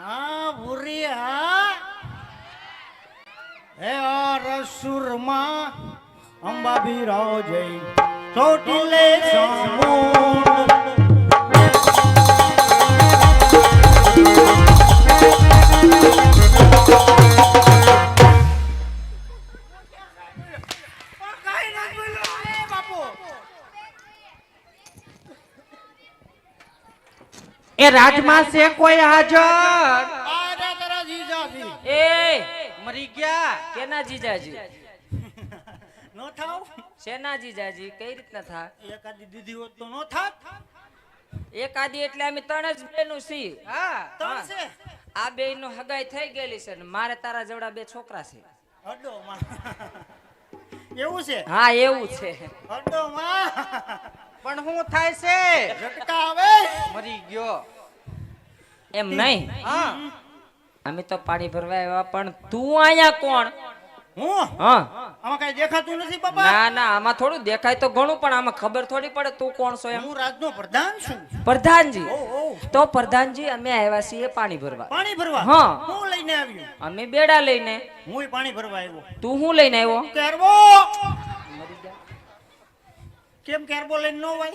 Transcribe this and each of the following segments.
હા ભૂરી હા. હે અરસુરમાં અંબાભી રાવ જય ચોટીલે સમૂહ એ રાજમાં છે કોઈ હાજર? એ મરી ગયા. કેના જીજાજી? નો થાવ. સેના જીજાજી? કઈ રીતના થા? એકાદી દીધી હોત તો નો થાત. એક આદી એટલે અમે ત્રણ જ બેનું સી હા ત્રણ છે. આ બે નો હગાઈ થઈ ગયેલી છે ને મારે તારા જેવડા બે છોકરા છે. અડો માં. એવું છે? હા એવું છે. અડો માં. પણ શું થાય છે? ઝટકા આવે? મરી ગયો. એમ નહીં? હા. અમે તો પાણી ભરવા આવ્યા પણ તું અહીંયા કોણ? હું? હા. આમાં કઈ દેખાતું નથી બાપા ના ના આમાં થોડું દેખાય તો ઘણું પણ આમાં ખબર થોડી પડે તું કોણ છો એમ. હું રાજનો પ્રધાન છું. પ્રધાનજી? તો પ્રધાનજી અમે આવ્યા છીએ પાણી ભરવા. પાણી ભરવા? હા. હું લઈને આવ્યો? અમે બેડા લઈને. હું પાણી ભરવા આવ્યો. તું હું લઈને આવ્યો? કેરબો કેમ કેરબો લઈને નો હોય?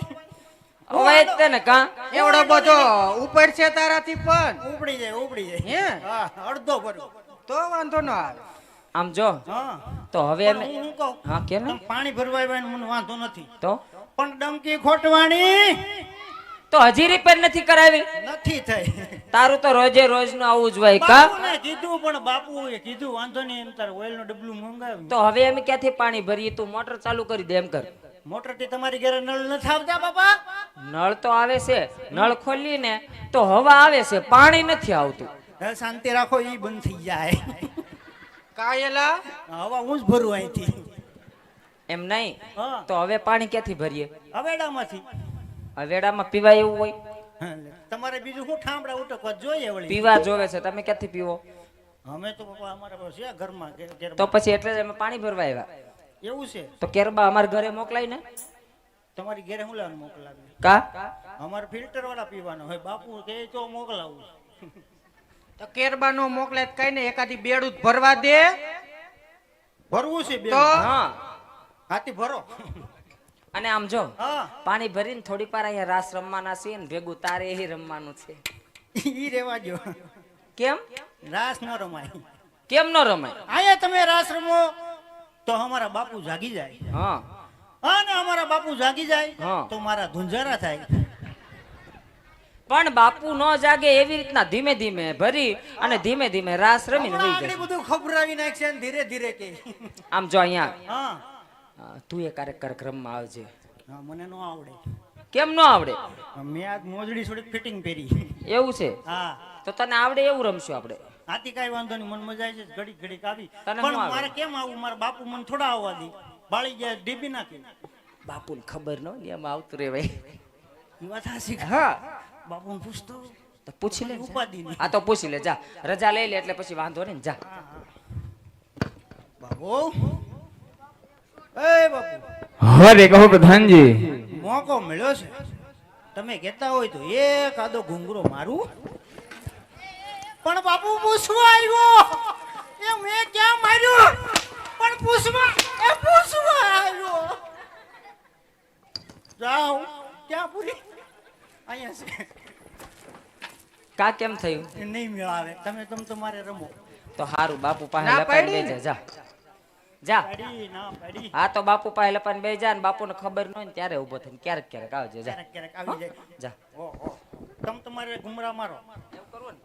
હવે ને કા? એવડો બધો ઉપર છે તારાથી પણ. ઉપડી જાય ઉપડી જાય. હે? હા અડધો ભરો. તો વાંધો ન આવે. આમ જો. તો હવે હું શું કહું હા કે પાણી ભરવા આવ્યા મને વાંધો નથી. તો? પણ ડમકી ખોટવાની તો હજી રિપેર નથી કરાવી? નથી થઈ. તારું તો રોજે રોજનું આવું જ હોય કા? કીધું પણ બાપુ એ કીધું વાંધો નહીં એમ તાર ઓઇલનું ડબલું મંગાવ્યું. તો હવે અમે ક્યાંથી પાણી ભરીએ? તું મોટર ચાલુ કરી દે એમ કર. મોટરથી તમારી ઘરે નળ નથી આવતા બાપા? નળ તો આવે છે નળ ખોલી ને તો હવા આવે છે પાણી નથી આવતું. શાંતિ રાખો ઈ બંધ થઈ જાય. કાયલા? હવા હું જ ભરું અહીંથી. એમ નહીં? હા. તો હવે પાણી ક્યાંથી ભરીએ? હવેડામાંથી હવેડામાં પીવાય એવું હોય. તમારે બીજું શું ઠામડા ઉટકવા જોઈએ વળી? પીવા જોવે છે. તમે ક્યાંથી પીવો? અમે તો બાપા અમારા પાસે ઘરમાં. તો પછી એટલે જ અમે પાણી ભરવા આવ્યા. એવું છે? તો કેરબા અમાર ઘરે મોકલાય ને. તમારી ઘરે હું લાવવાનું મોકલાવી કા? અમારે ફિલ્ટર વાળા પીવાનો હોય બાપુ કે તો મોકલાવું તો કેરબા નો મોકલે તો કઈ ને એકાદી બેડું જ ભરવા દે. ભરવું છે બે હા. હાથી ભરો. અને આમ જો પાણી ભરીને થોડી વાર અહીંયા રાસ રમવાના છે ને ભેગું તારે એ રમવાનું છે. ઈ રેવા જો કેમ? રાસ ન રમાય. કેમ ન રમાય? આયા તમે રાસ રમો. તો અમારા બાપુ જાગી જાય. હા. અને અમારા બાપુ જાગી જાય તો મારા ધુંજારા થાય. પણ બાપુ ન જાગે એવી રીતના ધીમે ધીમે ભરી અને ધીમે ધીમે રાસ રમીને વહી જાય. બધું ખબરાવી નાખશે ને ધીરે ધીરે કે. આમ જો અહીંયા. તું એ કાર્ય કાર્યક્રમમાં આવજે. મને ન આવડે. કેમ ન આવડે? મેં આ મોજડી છોડી ફિટિંગ પહેરી. એવું છે? હા. તો તને આવડે એવું રમશું આપણે આથી કાઈ વાંધો નહીં મન મજા આવી છે ઘડી ઘડી આવી. પણ મારે કેમ આવું? મારા બાપુ મને થોડા આવવા દે. બાળી ગયા ડીબી નાખી. બાપુને ખબર ન હોય એમ આવતું રેવાય ઈ વાત હાચી. હા. બાપુને પૂછતો તો પૂછી લે. ઉપાધિ આ તો પૂછી લે જા. રજા લઈ લે એટલે પછી વાંધો નહીં જા. બાપુ એ બાપુ. હરે કહો પ્રધાનજી. મોકો મળ્યો છે. તમે કહેતા હોય તો એક આદો ઘૂંઘરો મારું. પણ બાપુ પૂછવા આવ્યો. એ મેં ક્યાં માર્યો? પણ પૂછવા એ પૂછવા આવ્યો. જાઓ ક્યાં પૂરી? અહીંયા છે. કા કેમ થયું? એ નહીં મેળાવે. તમે તમ તમારે રમો. તો હારું બાપુ પાસે લપાઈ ને. જા. જા. ના હા તો બાપુ પાસે લપાઈને બે જા ને બાપુને ખબર ન હોય ને ત્યારે ઊભો થઈને ક્યારેક ક્યારેક આવજે જા. ક્યારેક આવી જાય. જા. તમ તમારે ગુમરા મારો. એવું કરવું ને?